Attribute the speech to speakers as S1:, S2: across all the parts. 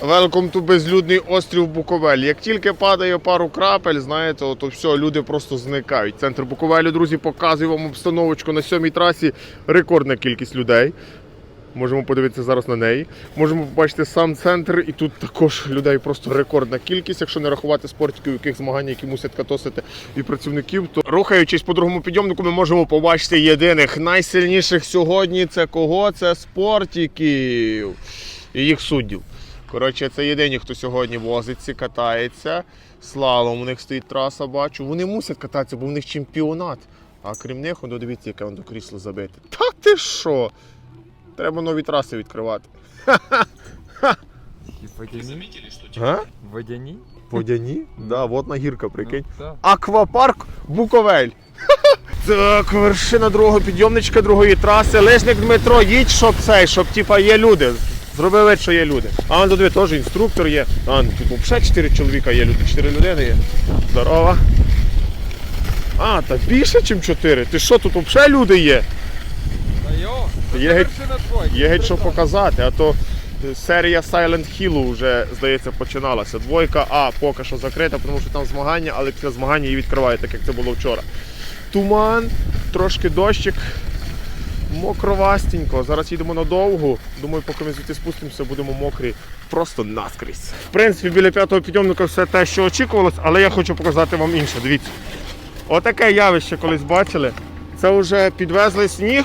S1: Welcome to безлюдний острів Буковель. Як тільки падає пару крапель, знаєте, то все, люди просто зникають. Центр Буковелю, друзі, показує вам обстановочку на сьомій трасі. Рекордна кількість людей. Можемо подивитися зараз на неї. Можемо побачити сам центр, і тут також людей просто рекордна кількість, якщо не рахувати спортиків, яких змагань, які мусять катосити і працівників. То рухаючись по другому підйомнику, ми можемо побачити єдиних найсильніших сьогодні. Це кого? Це спортиків і їх суддів. Коротше, це єдині, хто сьогодні возиться, катається. Слалом у них стоїть траса, бачу. Вони мусять кататися, бо в них чемпіонат. А крім них, он дивіться, яке воно крісло забите. Та ти що? Треба нові траси відкривати.
S2: И водяни?
S1: А?
S2: Водяни?
S1: Водяні? Да, водна гірка, прикинь.
S2: Ну.
S1: Аквапарк Буковель. Так, вершина другого підйомничка другої траси. Лежник Дмитро, їдь, щоб цей, щоб типа є люди. Зроби вид, що є люди. А он тут теж інструктор є. А, тут взагалі 4 чоловіка є, люди, 4 людини є. Здорово. А, та більше, ніж 4. Ти що, тут взагалі люди є?
S2: Та йо,
S1: Є геть- Є геть що показати, а то е, серія Silent Hill вже, здається, починалася. Двойка А поки що закрита, тому що там змагання, але після змагання її відкривають, так як це було вчора. Туман, трошки дощик, мокровастенько. Зараз їдемо на довгу. Думаю, поки ми звідти спустимося, будемо мокрі просто наскрізь. В принципі, біля п'ятого підйомника все те, що очікувалось, але я хочу показати вам інше. Дивіться. Отаке явище колись бачили. Це вже підвезли сніг,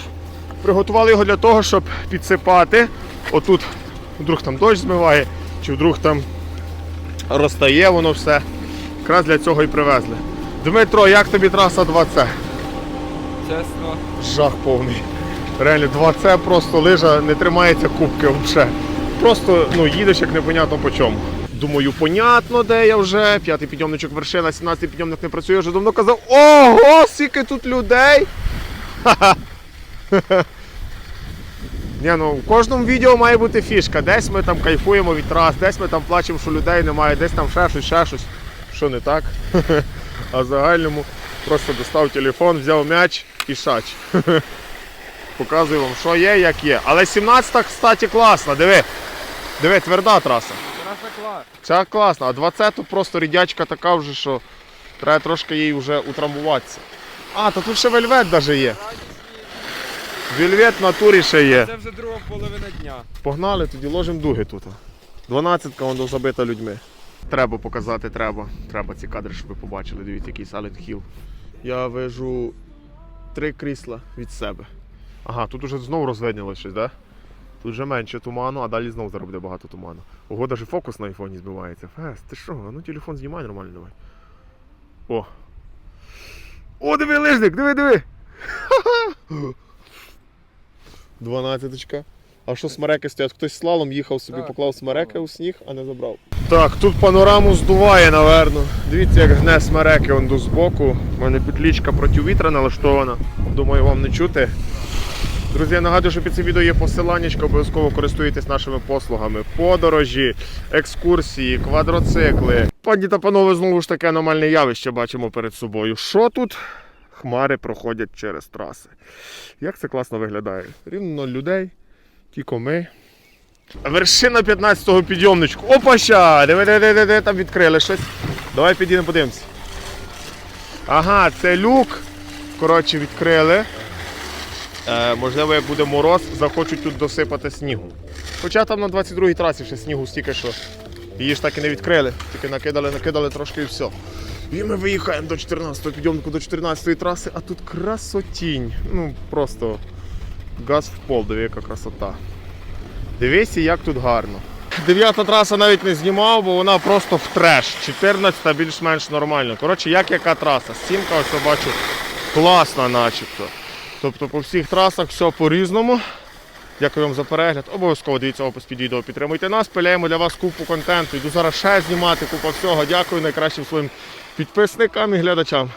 S1: приготували його для того, щоб підсипати. Отут вдруг там дощ змиває, чи вдруг там розтає воно все. Якраз для цього і привезли. Дмитро, як тобі траса 2С?
S2: Чесно,
S1: Жах повний. Реально, 2С просто лижа не тримається кубки взагалі. Просто ну, їдеш як непонятно по чому. Думаю, понятно, де я вже. П'ятий підйомничок вершина, 17-й підйомник не працює, я вже давно казав. Ого, скільки тут людей! Ха-ха. Ну в кожному відео має бути фішка. Десь ми там кайфуємо від трас, десь ми там плачемо, що людей немає, десь там ще щось, ще щось. Що не так? А в загальному просто достав телефон, взяв м'яч і шач. Показую вам, що є, як є. Але 17-та, кстати, класна, диви. Диви, тверда траса.
S2: траса клас.
S1: Ця класна, а 20-ту просто рідячка така вже, що треба трошки їй вже утрамбуватися. А, та тут ще вельвет навіть є. Вельвет в натурі ще є.
S2: Це вже друга половина дня.
S1: Погнали, тоді ложимо дуги тут. 12-ка воно забита людьми. Треба показати, треба. Треба ці кадри, щоб ви побачили. Дивіться, який Silent Hill. Я вижу три крісла від себе. Ага, тут уже знову розвиднілось щось, да? Тут вже менше туману, а далі знову зараз буде багато туману. Ого, навіть фокус на айфоні збивається. Фест, ти що? Ну телефон знімай нормально давай. О. О, диви лижник, диви, диви. Дванадцяточка. А що смереки стоять? Хтось слалом їхав собі,
S2: Так,
S1: поклав смереки у сніг, а не забрав. Так, тут панораму здуває, наверно. Дивіться, як гне смереки он до збоку. У мене петлічка проти вітра налаштована. Думаю, вам не чути. Друзі, я нагадую, що під цим відео є посилання, обов'язково користуйтесь нашими послугами. Подорожі, екскурсії, квадроцикли. Пані та панове, знову ж таке аномальне явище бачимо перед собою. Що тут? Хмари проходять через траси. Як це класно виглядає? Рівно людей, тільки ми. Вершина 15-го підйомничку. Опаща! Диви, диви, диви, диви, там відкрили щось. Давай підійдемо, подивимося. Ага, це люк. Коротше, відкрили. Е, можливо, як буде мороз, захочуть тут досипати снігу. Хоча там на 22-й трасі ще снігу стільки, що її ж так і не відкрили. Тільки накидали, накидали трошки і все. І ми виїхаємо до 14-го підйомнику, до 14-ї траси, а тут красотінь. Ну, просто газ в пол, диви, яка красота. Дивися, як тут гарно. Дев'ята траса навіть не знімав, бо вона просто в треш. 14-та більш-менш нормально. Коротше, як яка траса? Сімка, ось я бачу, класна начебто. Тобто по всіх трасах все по-різному. Дякую вам за перегляд. Обов'язково дивіться опис під відео. Підтримуйте нас, пиляємо для вас купу контенту. Йду зараз ще знімати купу всього. Дякую найкращим своїм підписникам і глядачам.